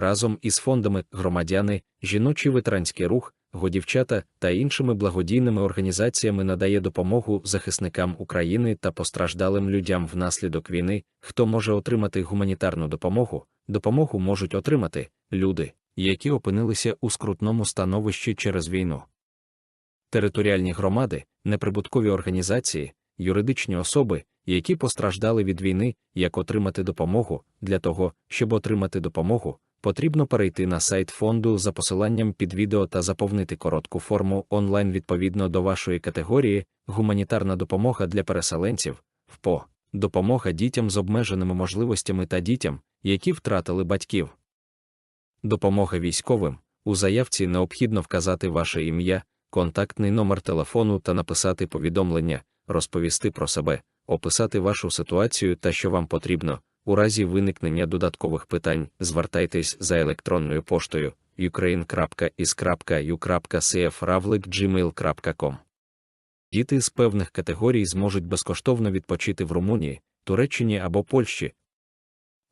разом із фондами громадяни, жіночий ветеранський рух, годівчата та іншими благодійними організаціями надає допомогу захисникам України та постраждалим людям внаслідок війни, хто може отримати гуманітарну допомогу. Допомогу можуть отримати люди, які опинилися у скрутному становищі через війну. Територіальні громади, неприбуткові організації, юридичні особи, які постраждали від війни, як отримати допомогу. Для того, щоб отримати допомогу, потрібно перейти на сайт фонду за посиланням під відео та заповнити коротку форму онлайн відповідно до вашої категорії гуманітарна допомога для переселенців, ВПО, допомога дітям з обмеженими можливостями та дітям, які втратили батьків. Допомога військовим. У заявці необхідно вказати ваше ім'я, контактний номер телефону та написати повідомлення, розповісти про себе, описати вашу ситуацію та що вам потрібно. У разі виникнення додаткових питань звертайтесь за електронною поштою ukraine.is.u.cfravlik.gmail.com Діти з певних категорій зможуть безкоштовно відпочити в Румунії, Туреччині або Польщі.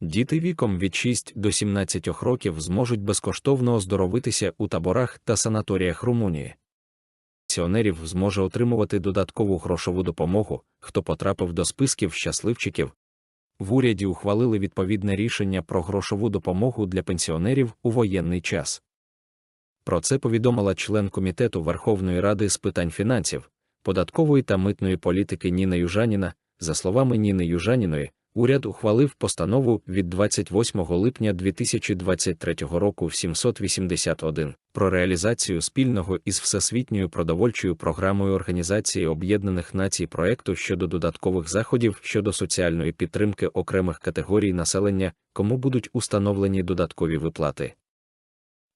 Діти віком від 6 до 17 років зможуть безкоштовно оздоровитися у таборах та санаторіях Румунії. Пенсіонерів зможе отримувати додаткову грошову допомогу, хто потрапив до списків щасливчиків. В уряді ухвалили відповідне рішення про грошову допомогу для пенсіонерів у воєнний час. Про це повідомила член Комітету Верховної Ради з питань фінансів, податкової та митної політики Ніна Южаніна. За словами Ніни Южаніної, уряд ухвалив постанову від 28 липня 2023 року 781 про реалізацію спільного із Всесвітньою продовольчою програмою Організації Об'єднаних Націй проекту щодо додаткових заходів щодо соціальної підтримки окремих категорій населення, кому будуть установлені додаткові виплати.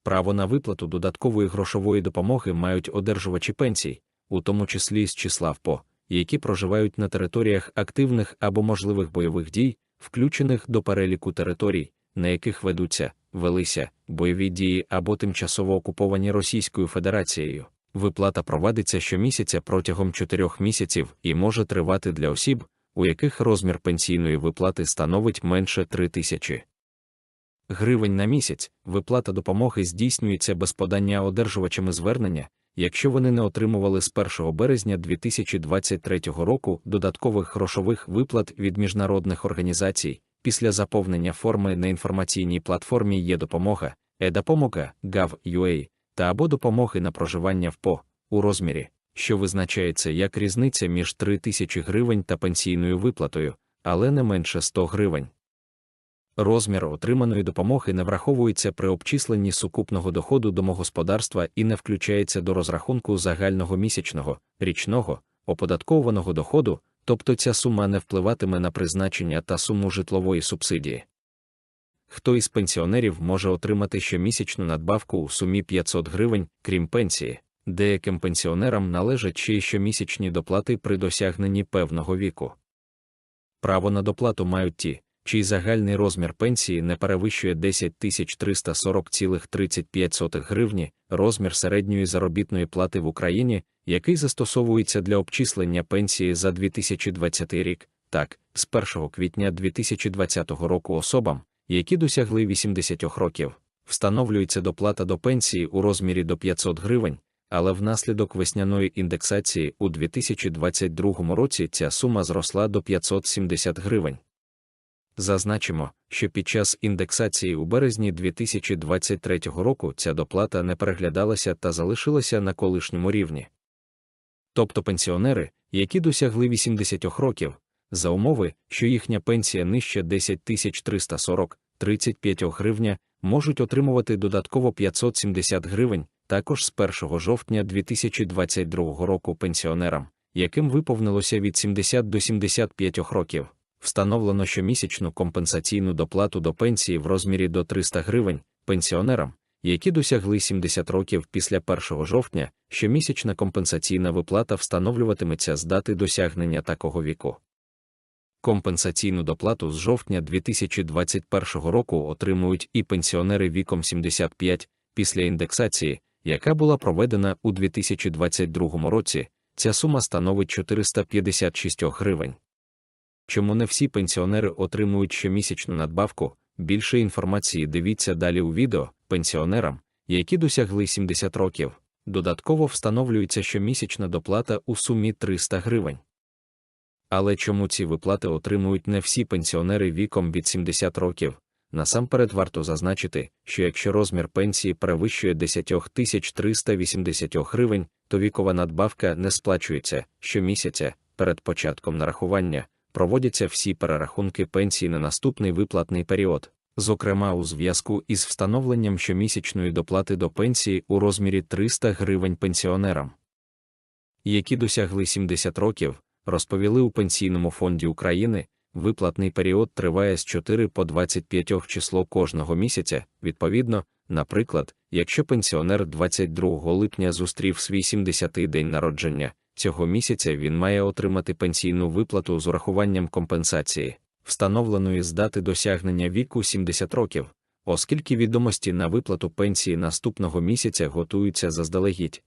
Право на виплату додаткової грошової допомоги мають одержувачі пенсій, у тому числі з числа ВПО які проживають на територіях активних або можливих бойових дій, включених до переліку територій, на яких ведуться, велися бойові дії або тимчасово окуповані Російською Федерацією. Виплата провадиться щомісяця протягом чотирьох місяців і може тривати для осіб, у яких розмір пенсійної виплати становить менше 3 тисячі гривень на місяць. Виплата допомоги здійснюється без подання одержувачами звернення, якщо вони не отримували з 1 березня 2023 року додаткових грошових виплат від міжнародних організацій, після заповнення форми на інформаційній платформі є допомога, е-допомога, Gov.ua та або допомоги на проживання в ПО у розмірі, що визначається як різниця між 3 тисячі гривень та пенсійною виплатою, але не менше 100 гривень. Розмір отриманої допомоги не враховується при обчисленні сукупного доходу домогосподарства і не включається до розрахунку загального місячного, річного, оподаткованого доходу, тобто ця сума не впливатиме на призначення та суму житлової субсидії. Хто із пенсіонерів може отримати щомісячну надбавку у сумі 500 гривень, крім пенсії, деяким пенсіонерам належать ще й щомісячні доплати при досягненні певного віку. Право на доплату мають ті чий загальний розмір пенсії не перевищує 10 340,35 гривні, розмір середньої заробітної плати в Україні, який застосовується для обчислення пенсії за 2020 рік, так, з 1 квітня 2020 року особам, які досягли 80 років, встановлюється доплата до пенсії у розмірі до 500 гривень. Але внаслідок весняної індексації у 2022 році ця сума зросла до 570 гривень. Зазначимо, що під час індексації у березні 2023 року ця доплата не переглядалася та залишилася на колишньому рівні. Тобто пенсіонери, які досягли 80 років, за умови, що їхня пенсія нижче 10 340 35 гривня, можуть отримувати додатково 570 гривень, також з 1 жовтня 2022 року пенсіонерам, яким виповнилося від 70 до 75 років встановлено щомісячну компенсаційну доплату до пенсії в розмірі до 300 гривень пенсіонерам, які досягли 70 років після 1 жовтня, щомісячна компенсаційна виплата встановлюватиметься з дати досягнення такого віку. Компенсаційну доплату з жовтня 2021 року отримують і пенсіонери віком 75 після індексації, яка була проведена у 2022 році. Ця сума становить 456 гривень. Чому не всі пенсіонери отримують щомісячну надбавку, Більше інформації дивіться далі у відео пенсіонерам, які досягли 70 років. Додатково встановлюється щомісячна доплата у сумі 300 гривень. Але чому ці виплати отримують не всі пенсіонери віком від 70 років? Насамперед варто зазначити, що якщо розмір пенсії перевищує 10 380 гривень, то вікова надбавка не сплачується щомісяця, перед початком нарахування проводяться всі перерахунки пенсії на наступний виплатний період, зокрема у зв'язку із встановленням щомісячної доплати до пенсії у розмірі 300 гривень пенсіонерам, які досягли 70 років, розповіли у Пенсійному фонді України. Виплатний період триває з 4 по 25 число кожного місяця. Відповідно, наприклад, якщо пенсіонер 22 липня зустрів свій 70-й день народження, цього місяця він має отримати пенсійну виплату з урахуванням компенсації, встановленої з дати досягнення віку 70 років, оскільки відомості на виплату пенсії наступного місяця готуються заздалегідь.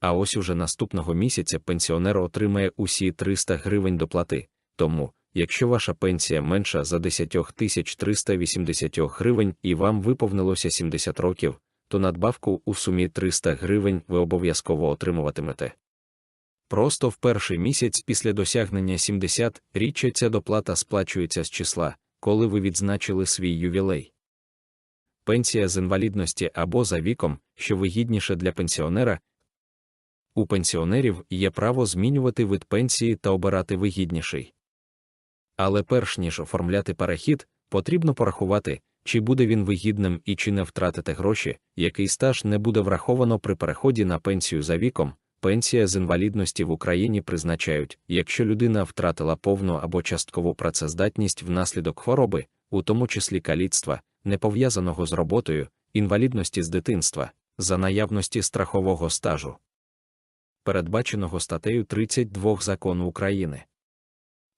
А ось уже наступного місяця пенсіонер отримає усі 300 гривень доплати. Тому, якщо ваша пенсія менша за 10 380 гривень і вам виповнилося 70 років, то надбавку у сумі 300 гривень ви обов'язково отримуватимете. Просто в перший місяць після досягнення 70 річчя ця доплата сплачується з числа, коли ви відзначили свій ювілей. Пенсія з інвалідності або за віком, що вигідніше для пенсіонера. У пенсіонерів є право змінювати вид пенсії та обирати вигідніший. Але перш ніж оформляти перехід, потрібно порахувати, чи буде він вигідним і чи не втратите гроші, який стаж не буде враховано при переході на пенсію за віком. Пенсія з інвалідності в Україні призначають, якщо людина втратила повну або часткову працездатність внаслідок хвороби, у тому числі каліцтва, не пов'язаного з роботою, інвалідності з дитинства, за наявності страхового стажу, передбаченого статтею 32 закону України.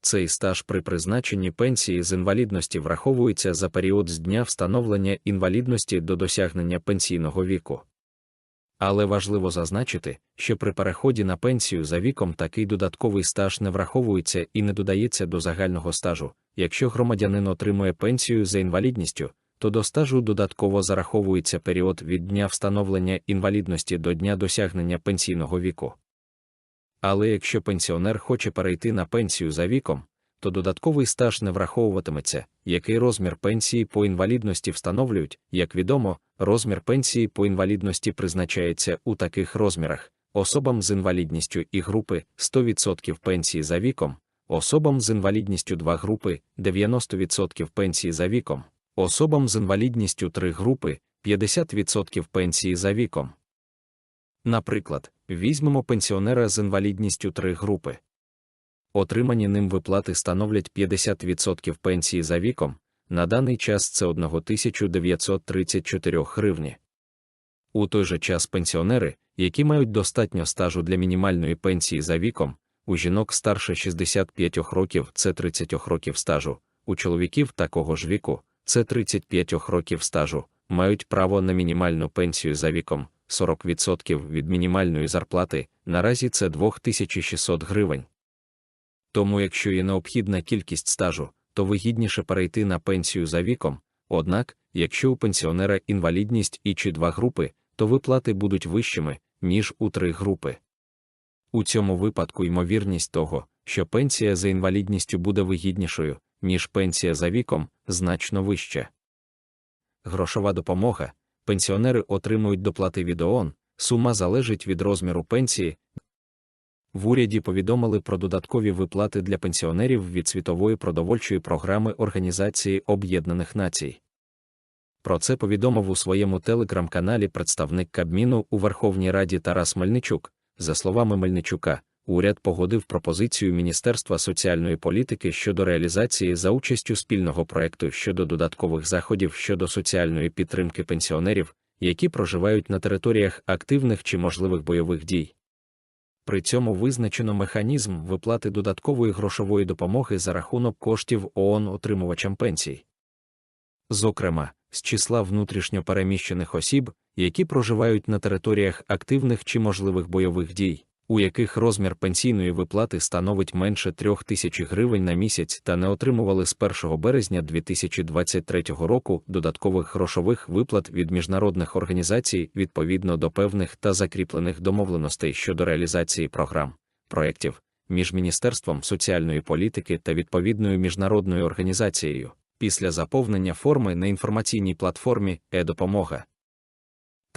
Цей стаж при призначенні пенсії з інвалідності враховується за період з дня встановлення інвалідності до досягнення пенсійного віку. Але важливо зазначити, що при переході на пенсію за віком такий додатковий стаж не враховується і не додається до загального стажу. Якщо громадянин отримує пенсію за інвалідністю, то до стажу додатково зараховується період від дня встановлення інвалідності до дня досягнення пенсійного віку. Але якщо пенсіонер хоче перейти на пенсію за віком, то додатковий стаж не враховуватиметься, який розмір пенсії по інвалідності встановлюють, як відомо, розмір пенсії по інвалідності призначається у таких розмірах: особам з інвалідністю і групи 100% пенсії за віком, особам з інвалідністю 2 групи 90% пенсії за віком, особам з інвалідністю 3 групи 50% пенсії за віком. Наприклад, візьмемо пенсіонера з інвалідністю 3 групи. Отримані ним виплати становлять 50% пенсії за віком, на даний час це 1934 гривні. У той же час пенсіонери, які мають достатньо стажу для мінімальної пенсії за віком, у жінок старше 65 років це 30 років стажу, у чоловіків такого ж віку це 35 років стажу, мають право на мінімальну пенсію за віком 40% від мінімальної зарплати, наразі це 2600 гривень. Тому, якщо є необхідна кількість стажу, то вигідніше перейти на пенсію за віком. Однак, якщо у пенсіонера інвалідність і чи два групи, то виплати будуть вищими, ніж у три групи. У цьому випадку ймовірність того, що пенсія за інвалідністю буде вигіднішою, ніж пенсія за віком, значно вища. Грошова допомога. Пенсіонери отримують доплати від ООН, сума залежить від розміру пенсії, в уряді повідомили про додаткові виплати для пенсіонерів від світової продовольчої програми Організації Об'єднаних Націй. Про це повідомив у своєму телеграм-каналі представник Кабміну у Верховній Раді Тарас Мельничук. За словами Мельничука, уряд погодив пропозицію Міністерства соціальної політики щодо реалізації за участю спільного проекту щодо додаткових заходів щодо соціальної підтримки пенсіонерів, які проживають на територіях активних чи можливих бойових дій. При цьому визначено механізм виплати додаткової грошової допомоги за рахунок коштів ООН отримувачам пенсій. Зокрема, з числа внутрішньо переміщених осіб, які проживають на територіях активних чи можливих бойових дій, у яких розмір пенсійної виплати становить менше 3 тисяч гривень на місяць та не отримували з 1 березня 2023 року додаткових грошових виплат від міжнародних організацій відповідно до певних та закріплених домовленостей щодо реалізації програм, проєктів між Міністерством соціальної політики та відповідною міжнародною організацією. Після заповнення форми на інформаційній платформі е-допомога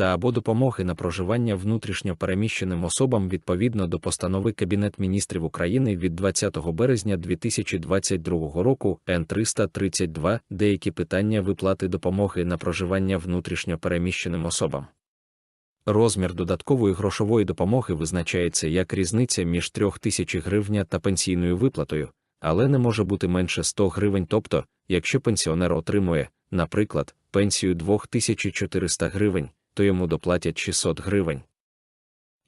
та або допомоги на проживання внутрішньо переміщеним особам відповідно до постанови Кабінет міністрів України від 20 березня 2022 року Н332 деякі питання виплати допомоги на проживання внутрішньо переміщеним особам. Розмір додаткової грошової допомоги визначається як різниця між 3000 гривня та пенсійною виплатою, але не може бути менше 100 гривень, тобто, якщо пенсіонер отримує, наприклад, пенсію 2400 гривень, то йому доплатять 600 гривень.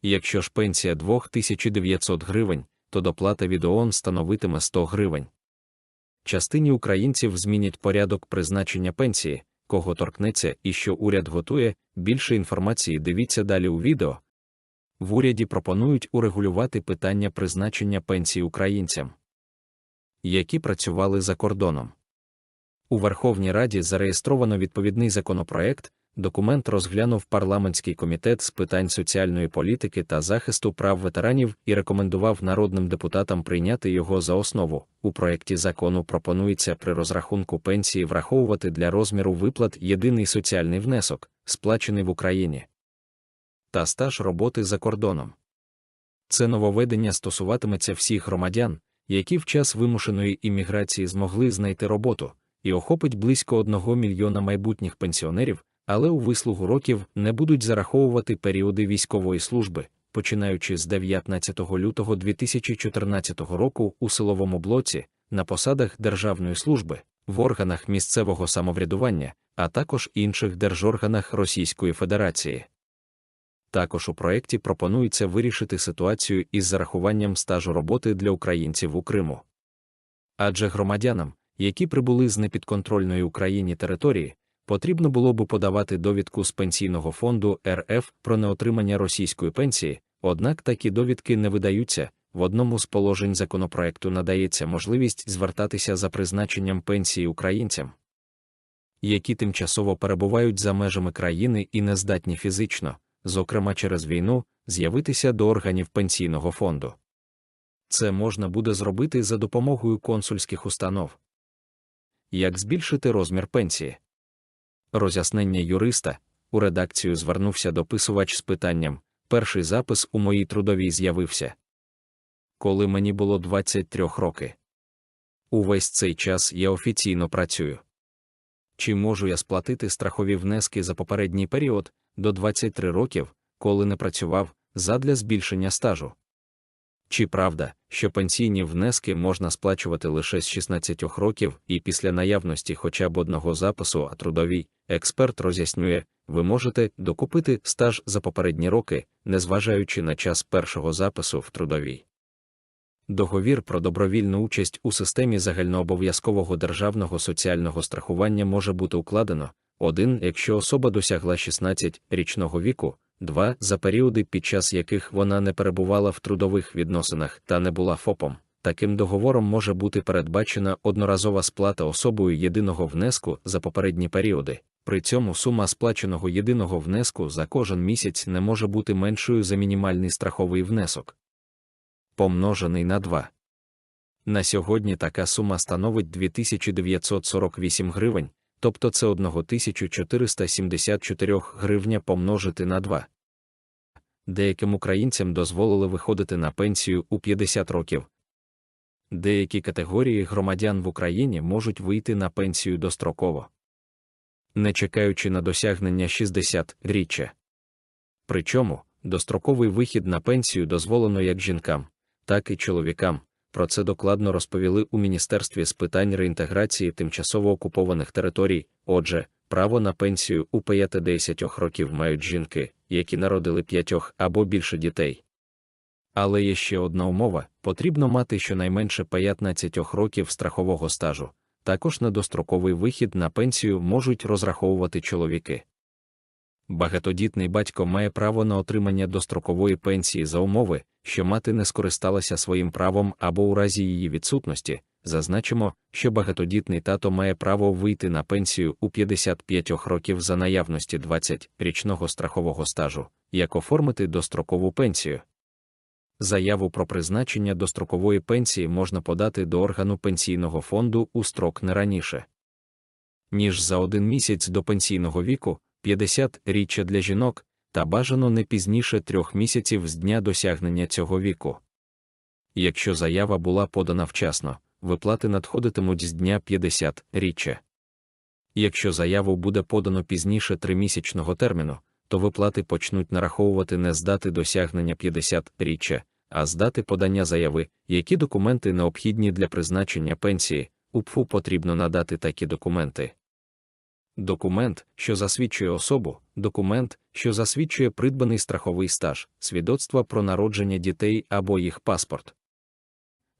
Якщо ж пенсія 2900 гривень, то доплата від ООН становитиме 100 гривень. Частині українців змінять порядок призначення пенсії, кого торкнеться і що уряд готує, більше інформації дивіться далі у відео. В уряді пропонують урегулювати питання призначення пенсії українцям, які працювали за кордоном. У Верховній Раді зареєстровано відповідний законопроект, Документ розглянув парламентський комітет з питань соціальної політики та захисту прав ветеранів і рекомендував народним депутатам прийняти його за основу. У проєкті закону пропонується при розрахунку пенсії враховувати для розміру виплат єдиний соціальний внесок, сплачений в Україні, та стаж роботи за кордоном. Це нововведення стосуватиметься всіх громадян, які в час вимушеної імміграції змогли знайти роботу, і охопить близько одного мільйона майбутніх пенсіонерів але у вислугу років не будуть зараховувати періоди військової служби, починаючи з 19 лютого 2014 року у силовому блоці, на посадах державної служби, в органах місцевого самоврядування, а також інших держорганах Російської Федерації. Також у проєкті пропонується вирішити ситуацію із зарахуванням стажу роботи для українців у Криму. Адже громадянам, які прибули з непідконтрольної Україні території, потрібно було б подавати довідку з пенсійного фонду РФ про неотримання російської пенсії, однак такі довідки не видаються. В одному з положень законопроекту надається можливість звертатися за призначенням пенсії українцям, які тимчасово перебувають за межами країни і не здатні фізично, зокрема через війну, з'явитися до органів пенсійного фонду. Це можна буде зробити за допомогою консульських установ. Як збільшити розмір пенсії? Роз'яснення юриста, у редакцію звернувся дописувач з питанням перший запис у моїй трудовій з'явився. Коли мені було 23 роки. Увесь цей час я офіційно працюю. Чи можу я сплатити страхові внески за попередній період до 23 років, коли не працював, задля збільшення стажу? Чи правда, що пенсійні внески можна сплачувати лише з 16 років і після наявності хоча б одного запису, а трудовій експерт роз'яснює, ви можете докупити стаж за попередні роки, незважаючи на час першого запису в трудовій. Договір про добровільну участь у системі загальнообов'язкового державного соціального страхування може бути укладено один, якщо особа досягла 16 річного віку, 2. за періоди, під час яких вона не перебувала в трудових відносинах та не була ФОПом. Таким договором може бути передбачена одноразова сплата особою єдиного внеску за попередні періоди. При цьому сума сплаченого єдиного внеску за кожен місяць не може бути меншою за мінімальний страховий внесок. Помножений на 2. На сьогодні така сума становить 2948 гривень, тобто це 1474 гривня помножити на 2. Деяким українцям дозволили виходити на пенсію у 50 років. Деякі категорії громадян в Україні можуть вийти на пенсію достроково, не чекаючи на досягнення 60-річчя. Причому достроковий вихід на пенсію дозволено як жінкам, так і чоловікам. Про це докладно розповіли у Міністерстві з питань реінтеграції тимчасово окупованих територій. Отже, право на пенсію у 5-10 років мають жінки, які народили п'ятьох або більше дітей. Але є ще одна умова: потрібно мати щонайменше 15 років страхового стажу. Також на достроковий вихід на пенсію можуть розраховувати чоловіки. Багатодітний батько має право на отримання дострокової пенсії за умови, що мати не скористалася своїм правом або у разі її відсутності, зазначимо, що багатодітний тато має право вийти на пенсію у 55 років за наявності 20-річного страхового стажу, як оформити дострокову пенсію. Заяву про призначення дострокової пенсії можна подати до органу пенсійного фонду у строк не раніше, ніж за один місяць до пенсійного віку, 50 річчя для жінок, та бажано не пізніше трьох місяців з дня досягнення цього віку. Якщо заява була подана вчасно, виплати надходитимуть з дня 50 річчя. Якщо заяву буде подано пізніше тримісячного терміну, то виплати почнуть нараховувати не з дати досягнення 50 річчя, а з дати подання заяви, які документи необхідні для призначення пенсії, УПФУ потрібно надати такі документи. Документ, що засвідчує особу, документ, що засвідчує придбаний страховий стаж, свідоцтва про народження дітей або їх паспорт.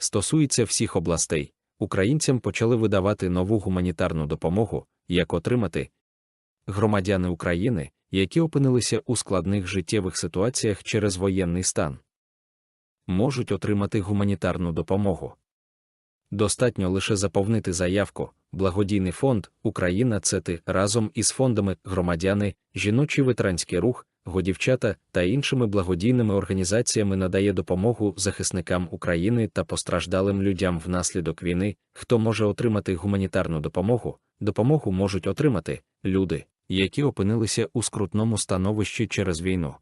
Стосується всіх областей, українцям почали видавати нову гуманітарну допомогу, як отримати громадяни України, які опинилися у складних життєвих ситуаціях через воєнний стан, можуть отримати гуманітарну допомогу. Достатньо лише заповнити заявку, благодійний фонд Україна ЦЕТИ разом із фондами громадяни, жіночий ветеранський рух, годівчата та іншими благодійними організаціями надає допомогу захисникам України та постраждалим людям внаслідок війни, хто може отримати гуманітарну допомогу. Допомогу можуть отримати люди, які опинилися у скрутному становищі через війну.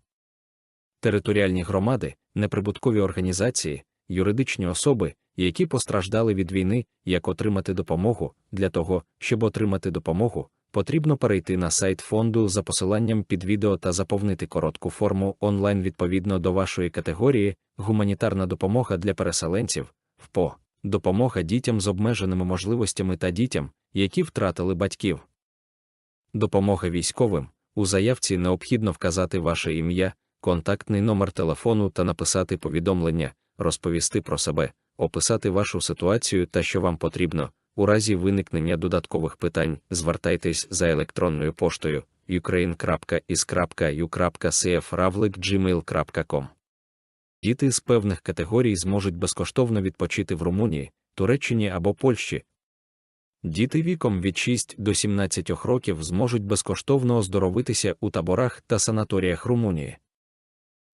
Територіальні громади, неприбуткові організації, юридичні особи, які постраждали від війни, як отримати допомогу. Для того, щоб отримати допомогу, потрібно перейти на сайт фонду за посиланням під відео та заповнити коротку форму онлайн відповідно до вашої категорії, гуманітарна допомога для переселенців, ВПО, допомога дітям з обмеженими можливостями та дітям, які втратили батьків. Допомога військовим. У заявці необхідно вказати ваше ім'я, контактний номер телефону та написати повідомлення, розповісти про себе, описати вашу ситуацію та що вам потрібно. У разі виникнення додаткових питань звертайтесь за електронною поштою ukraine.is.u.cfravlik.gmail.com Діти з певних категорій зможуть безкоштовно відпочити в Румунії, Туреччині або Польщі. Діти віком від 6 до 17 років зможуть безкоштовно оздоровитися у таборах та санаторіях Румунії,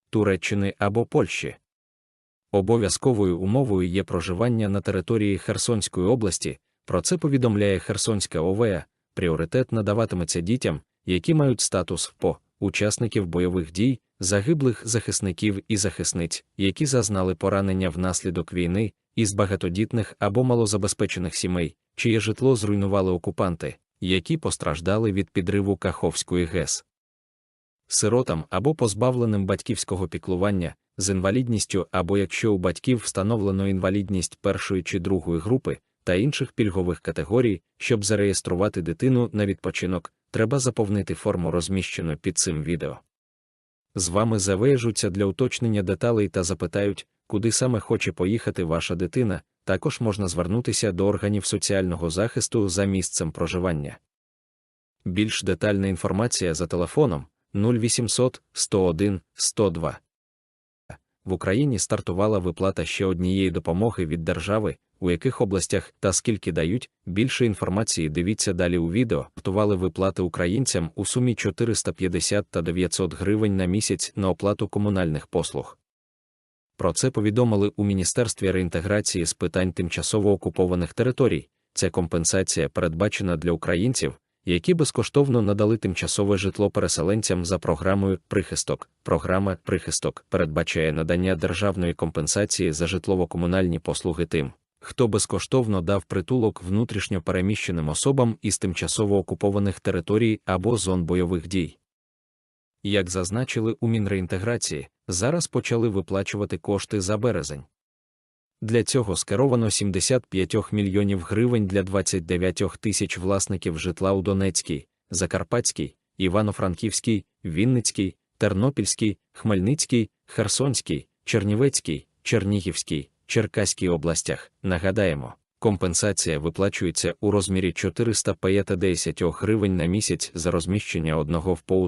Туреччини або Польщі. Обов'язковою умовою є проживання на території Херсонської області, про це повідомляє Херсонська ОВА, пріоритет надаватиметься дітям, які мають статус ВПО, учасників бойових дій, загиблих захисників і захисниць, які зазнали поранення внаслідок війни, із багатодітних або малозабезпечених сімей, чиє житло зруйнували окупанти, які постраждали від підриву Каховської ГЕС. Сиротам або позбавленим батьківського піклування, з інвалідністю або якщо у батьків встановлено інвалідність першої чи другої групи та інших пільгових категорій, щоб зареєструвати дитину на відпочинок, треба заповнити форму розміщену під цим відео. З вами завежуться для уточнення деталей та запитають, куди саме хоче поїхати ваша дитина, також можна звернутися до органів соціального захисту за місцем проживання. Більш детальна інформація за телефоном 0800 101 102 в Україні стартувала виплата ще однієї допомоги від держави, у яких областях та скільки дають. Більше інформації дивіться далі у відео. Готували виплати українцям у сумі 450 та 900 гривень на місяць на оплату комунальних послуг. Про це повідомили у Міністерстві реінтеграції з питань тимчасово окупованих територій. Ця компенсація передбачена для українців, які безкоштовно надали тимчасове житло переселенцям за програмою Прихисток. Програма Прихисток передбачає надання державної компенсації за житлово-комунальні послуги тим, хто безкоштовно дав притулок внутрішньо переміщеним особам із тимчасово окупованих територій або зон бойових дій. Як зазначили у Мінреінтеграції, зараз почали виплачувати кошти за березень. Для цього скеровано 75 мільйонів гривень для 29 тисяч власників житла у Донецькій, Закарпатській, Івано-Франківській, Вінницькій, Тернопільській, Хмельницькій, Херсонській, Чернівецькій, Чернігівській, Черкаській областях. Нагадаємо, компенсація виплачується у розмірі 450 гривень на місяць за розміщення одного в ПОУ